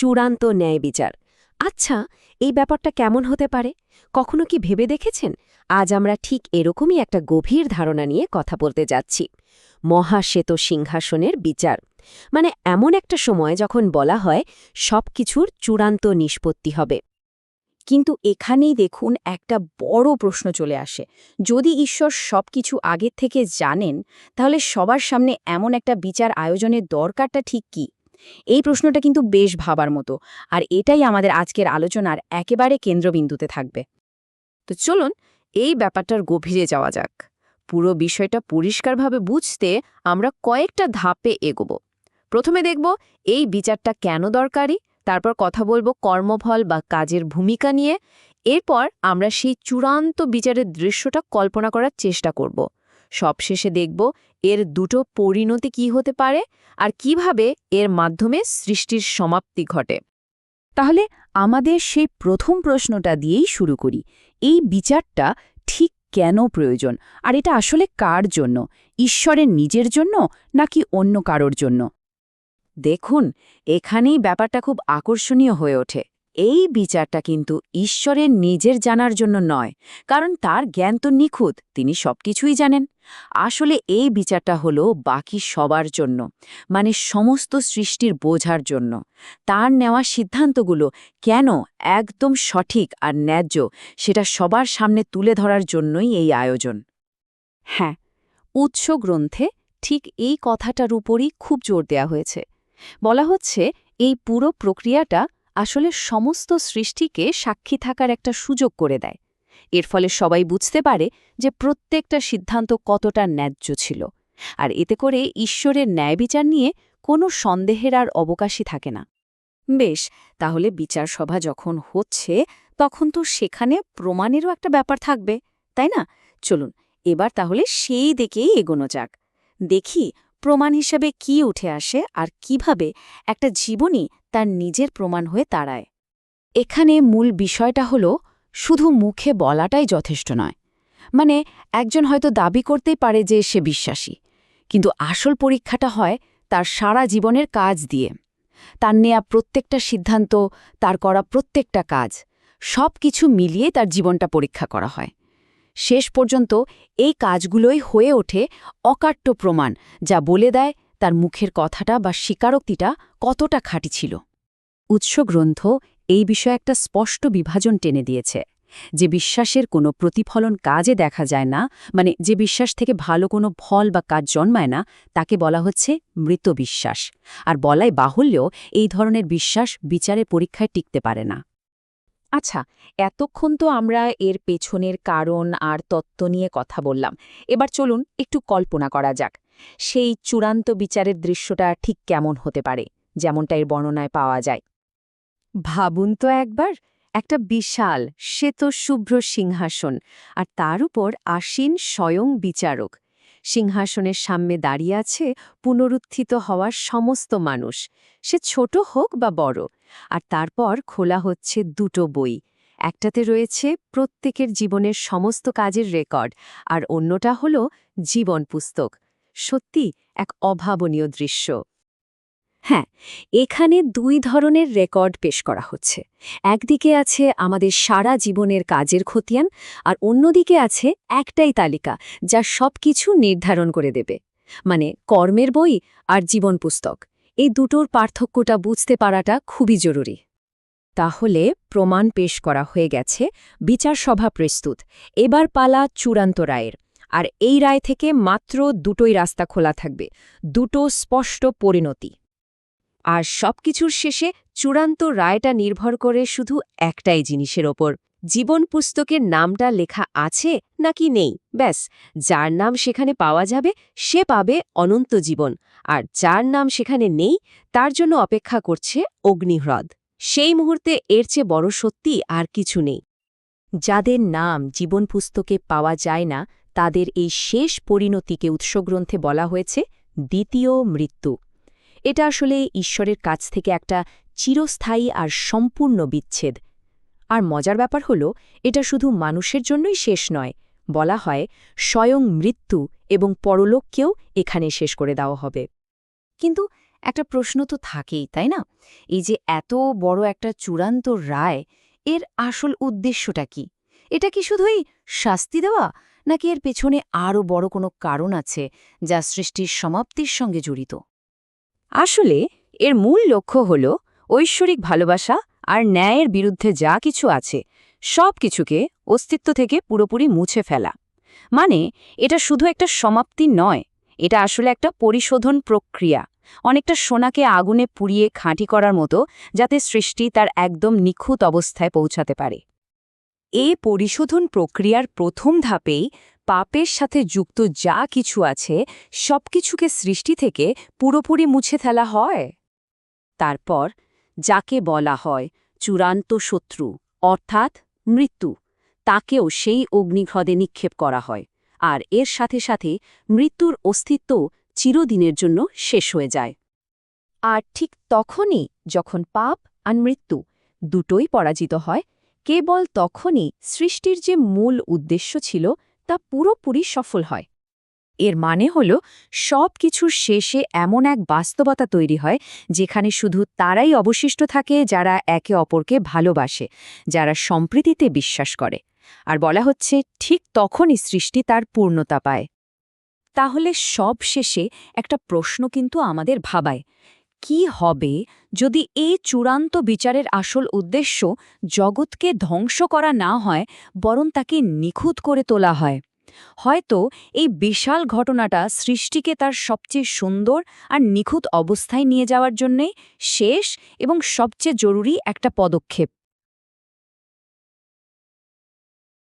চূড়ান্ত ন্যায় বিচার। আচ্ছা এই ব্যাপারটা কেমন হতে পারে? কখনো কি ভেবে দেখেছেন? আজ আমরা ঠিক এরকমই একটা গভীর ধারণা নিয়ে কথা বলতে যাচ্ছি। মহাশ্বেত সিংহাসনের বিচার। মানে এমন একটা সময় যখন বলা হয় সব কিছুর চূড়ান্ত নিষ্পত্তি হবে। কিন্তু এখানেই দেখুন একটা বড় প্রশ্ন চলে আসে। যদি ঈশ্বর সবকিছু আগের থেকে জানেন, তাহলে সবার সামনে এমন একটা বিচার আয়োজনের দরকারটা ঠিক কি? এই প্রশ্নটা কিন্তু বেশ ভাবার মতো। আর এটাই আমাদের আজকের আলোচনার একেবারে কেন্দ্রবিন্দুতে থাকবে। তো চলুন, এই ব্যাপারটার গভীরে যাওয়া যাক। পুরো বিষয়টা পরিষ্কারভাবে বুঝতে আমরা কয়েকটা ধাপে এগোব। প্রথমে দেখব, এই বিচারটা কেন দরকারি? তারপর কথা বলব কর্মফল বা কাজের ভূমিকা নিয়ে। এরপর আমরা সেই চূড়ান্ত বিচারের দৃশ্যটা কল্পনা করার চেষ্টা করব। সবশেষে দেখব এর দুটো পরিণতি কি হতে পারে আর কীভাবে এর মাধ্যমে সৃষ্টির সমাপ্তি ঘটে। তাহলে আমাদের সেই প্রথম প্রশ্নটা দিয়েই শুরু করি। এই বিচারটা ঠিক কেন প্রয়োজন? আর এটা আসলে কার জন্য? ঈশ্বরের নিজের জন্য নাকি অন্য কারোর জন্য? দেখুন, এখানেই ব্যাপারটা খুব আকর্ষণীয় হয়ে ওঠে। এই বিচারটা কিন্তু ঈশ্বরের নিজের জানার জন্য নয়, কারণ তার জ্ঞান তো নিখুঁত, তিনি সবকিছুই জানেন। আসলে এই বিচারটা হলো বাকি সবার জন্য মানে সমস্ত সৃষ্টির বোঝার জন্য। তার নেওয়া সিদ্ধান্তগুলো কেন একদম সঠিক আর ন্যায্য, সেটা সবার সামনে তুলে ধরার জন্যই এই আয়োজন। হ্যাঁ উৎস গ্রন্থে ঠিক এই কথাটার উপরই খুব জোর দেয়া হয়েছে। বলা হচ্ছে, এই পুরো প্রক্রিয়াটা আসলে সমস্ত সৃষ্টিকে সাক্ষী থাকার একটা সুযোগ করে দেয়। এর ফলে সবাই বুঝতে পারে যে প্রত্যেকটা সিদ্ধান্ত কতটা ন্যায্য ছিল। আর এতে করে ঈশ্বরের ন্যায় বিচার নিয়ে কোনো সন্দেহের আর অবকাশই থাকে না। বেশ, তাহলে বিচার সভা যখন হচ্ছে, তখন তো সেখানে প্রমাণেরও একটা ব্যাপার থাকবে, তাই না? চলুন, এবার তাহলে সেই দিকেই এগোনো যাক। দেখি প্রমাণ হিসেবে কি উঠে আসে আর কীভাবে একটা জীবনী তার নিজের প্রমাণ হয়ে দাঁড়ায়। এখানে মূল বিষয়টা হল, শুধু মুখে বলাটাই যথেষ্ট নয়। মানে একজন হয়তো দাবি করতেই পারে যে সে বিশ্বাসী, কিন্তু আসল পরীক্ষাটা হয় তার সারা জীবনের কাজ দিয়ে। তার নেয়া প্রত্যেকটা সিদ্ধান্ত, তার করা প্রত্যেকটা কাজ সব কিছু মিলিয়ে তার জীবনটা পরীক্ষা করা হয়। শেষ পর্যন্ত এই কাজগুলোই হয়ে ওঠে অকাট্য প্রমাণ, যা বলে দেয় তার মুখের কথাটা বা স্বীকারোক্তিটা কতটা খাঁটি ছিল। উৎস গ্রন্থ এই বিষয়ে একটা স্পষ্ট বিভাজন টেনে দিয়েছে। যে বিশ্বাসের কোনো প্রতিফলন কাজে দেখা যায় না মানে যে বিশ্বাস থেকে ভালো কোনো ফল বা কাজ জন্মায় না, তাকে বলা হচ্ছে মৃত বিশ্বাস আর বলাই বাহুল্যেও এই ধরনের বিশ্বাস বিচারে পরীক্ষায় টিকতে পারে না। আচ্ছা এতক্ষণ তো আমরা এর পেছনের কারণ আর তত্ত্ব নিয়ে কথা বললাম। এবার চলুন একটু কল্পনা করা যাক। সেই চূড়ান্ত বিচারের দৃশ্যটা ঠিক কেমন হতে পারে, যেমনটা এর বর্ণনায় পাওয়া যায়? ভাবুন তো একবার, একটা বিশাল শ্বেত শুভ্র সিংহাসন, আর তার উপর আসীন স্বয়ং বিচারক। সিংহাসনের সামনে দাঁড়িয়ে আছে পুনরুত্থিত হওয়ার সমস্ত মানুষ। সে ছোট হোক বা বড়, আর তারপর খোলা হচ্ছে দুটো বই। একটাতে রয়েছে প্রত্যেকের জীবনের সমস্ত কাজের রেকর্ড, আর অন্যটা হল জীবন পুস্তক। সত্যি এক অভাবনীয় দৃশ্য। হ্যাঁ এখানে দুই ধরনের রেকর্ড পেশ করা হচ্ছে। একদিকে আছে আমাদের সারা জীবনের কাজের খতিয়ান আর অন্যদিকে আছে একটাই তালিকা যা সব কিছু নির্ধারণ করে দেবে। মানে কর্মের বই আর জীবন পুস্তক। এই দুটোর পার্থক্যটা বুঝতে পারাটা খুবই জরুরি। তাহলে প্রমাণ পেশ করা হয়ে গেছে, বিচার সভা প্রস্তুত। এবার পালা চূড়ান্ত রায়ের। আর এই রায় থেকে মাত্র দুটোই রাস্তা খোলা থাকবে। দুটো স্পষ্ট পরিণতি। আর সবকিছুর শেষে চূড়ান্ত রায়টা নির্ভর করে শুধু একটাই জিনিসের ওপর। জীবন পুস্তকের নামটা লেখা আছে নাকি নেই? ব্যাস, যার নাম সেখানে পাওয়া যাবে, সে পাবে অনন্ত জীবন। আর যার নাম সেখানে নেই, তার জন্য অপেক্ষা করছে অগ্নিহ্রদ। সেই মুহূর্তে এর চেয়ে বড় সত্যি আর কিছু নেই। যাদের নাম জীবন পুস্তকে পাওয়া যায় না, তাদের এই শেষ পরিণতিকে উৎসগ্রন্থে বলা হয়েছে দ্বিতীয় মৃত্যু। এটা আসলে ঈশ্বরের কাছ থেকে একটা চিরস্থায়ী আর সম্পূর্ণ বিচ্ছেদ। আর মজার ব্যাপার হল, এটা শুধু মানুষের জন্যই শেষ নয়, বলা হয় স্বয়ং মৃত্যু এবং পরলোককেও এখানে শেষ করে দেওয়া হবে। কিন্তু একটা প্রশ্ন তো থাকেই, তাই না? এই যে এত বড় একটা চূড়ান্ত রায়, এর আসল উদ্দেশ্যটা কি? এটা কি শুধুই শাস্তি দেওয়া, নাকি এর পেছনে আরও বড় কোনো কারণ আছে, যা সৃষ্টির সমাপ্তির সঙ্গে জড়িত? আসলে, এর মূল লক্ষ্য হল ঐশ্বরিক ভালোবাসা আর ন্যায়ের বিরুদ্ধে যা কিছু আছে, সব কিছুকে অস্তিত্ব থেকে পুরোপুরি মুছে ফেলা। মানে এটা শুধু একটা সমাপ্তি নয়, এটা আসলে একটা পরিশোধন প্রক্রিয়া, অনেকটা সোনাকে আগুনে পুড়িয়ে খাঁটি করার মতো যাতে সৃষ্টি তার একদম নিখুঁত অবস্থায় পৌঁছাতে পারে। এ পরিশোধন প্রক্রিয়ার প্রথম ধাপেই পাপের সাথে যুক্ত যা কিছু আছে, সবকিছুকে সৃষ্টি থেকে পুরোপুরি মুছে ফেলা হয়। তারপর, যাকে বলা হয় চূড়ান্ত শত্রু, অর্থাৎ মৃত্যু, তাকেও সেই অগ্নিঘ্রদে নিক্ষেপ করা হয়, আর এর সাথে সাথে মৃত্যুর অস্তিত্ব চিরদিনের জন্য শেষ হয়ে যায়। আর ঠিক তখনই যখন পাপ আর মৃত্যু দুটোই পরাজিত হয়, কেবল তখনই সৃষ্টির যে মূল উদ্দেশ্য ছিল তা পুরোপুরি সফল হয়। এর মানে হল, সব কিছুর শেষে এমন এক বাস্তবতা তৈরি হয়, যেখানে শুধু তারাই অবশিষ্ট থাকে যারা একে অপরকে ভালোবাসে, যারা সম্প্রীতিতে বিশ্বাস করে। আর বলা হচ্ছে, ঠিক তখনই সৃষ্টি তার পূর্ণতা পায়। তাহলে সব শেষে একটা প্রশ্ন কিন্তু আমাদের ভাবায় কি হবে যদি এই চূড়ান্ত বিচারের আসল উদ্দেশ্য জগৎকে ধ্বংস করা না হয়, বরং তাকে নিখুঁত করে তোলা হয়? হয়তো এই বিশাল ঘটনাটা সৃষ্টিকে তার সবচেয়ে সুন্দর আর নিখুঁত অবস্থায় নিয়ে যাওয়ার জন্যে শেষ এবং সবচেয়ে জরুরি একটা পদক্ষেপ।